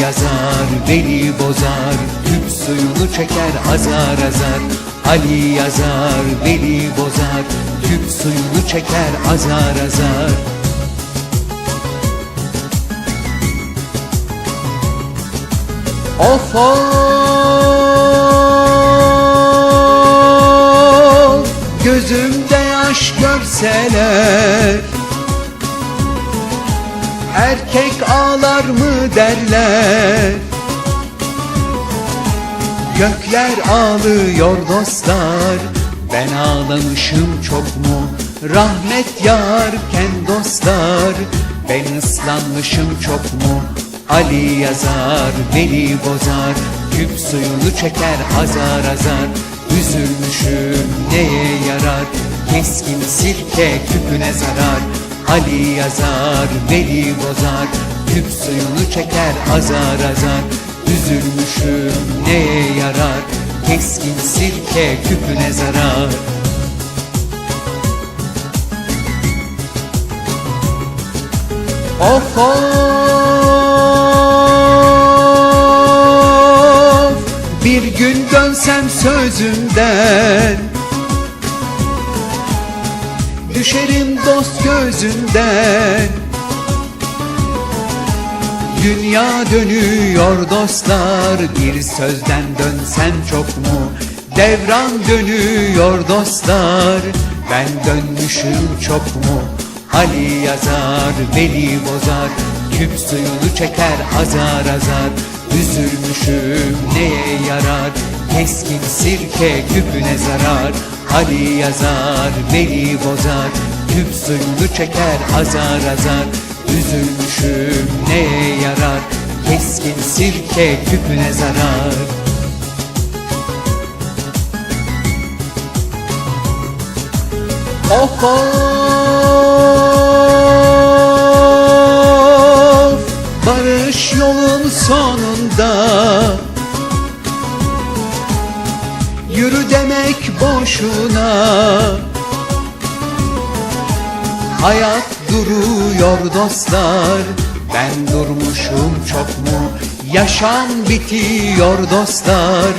yazar, veli bozar, küp suyunu çeker azar azar. Ali yazar, veli bozar, küp suyunu çeker azar azar. Of of Gözümde yaş görseler Erkek ağlar mı derler? Gökler ağlıyor dostlar. Ben ağlamışım çok mu? Rahmet yağarken dostlar. Ben ıslanmışım çok mu? Ali yazar, veli bozar. Küp suyunu çeker azar azar. Üzülmüşüm neye yarar? Keskin sirke küpüne zarar Ali yazar, veli bozar Küp suyunu çeker azar azar. Üzülmüşüm neye yarar Keskin sirke küpüne zarar. Of of Bir gün dönsem sözümden Düşerim dost gözünden. Dünya dönüyor dostlar Bir sözden dönsem çok mu? Devran dönüyor dostlar Ben dönmüşüm çok mu? Ali yazar, veli bozar Küp suyunu çeker azar azar. Üzülmüşüm neye yarar? Keskin sirke küpüne zarar Ali yazar, veli bozar Küp suyunu çeker azar azar. Üzülmüşüm neye yarar? Keskin sirke küpüne zarar. Of of! Barış yolun sonunda Yürü demek boşuna. Hayat duruyor dostlar. Ben durmuşum çok mu? Yaşam bitiyor dostlar.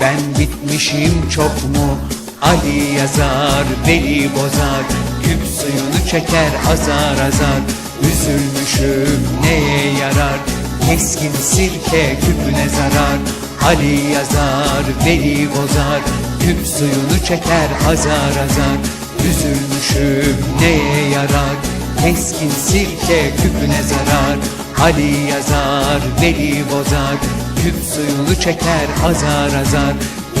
Ben bitmişim çok mu? Ali yazar, veli bozar. Küp suyunu çeker azar azar. Üzülmüşüm neye yarar? Keskin sirke küpüne zarar Ali yazar, veli bozar Küp suyunu çeker azar azar. Üzülmüşüm neye yarar Keskin sirke küpüne zarar. Ali yazar, veli bozar Küp suyunu çeker azar azar.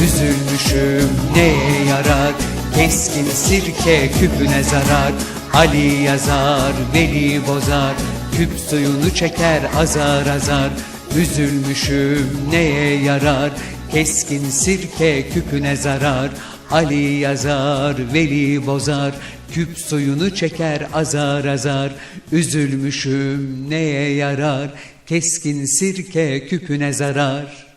Üzülmüşüm neye yarar Keskin sirke küpüne zarar. Ali yazar, veli bozar Küp suyunu çeker azar azar Üzülmüşüm neye yarar? Keskin sirke küpüne zarar. Ali yazar, veli bozar. Küp suyunu çeker azar azar. Üzülmüşüm neye yarar? Keskin sirke küpüne zarar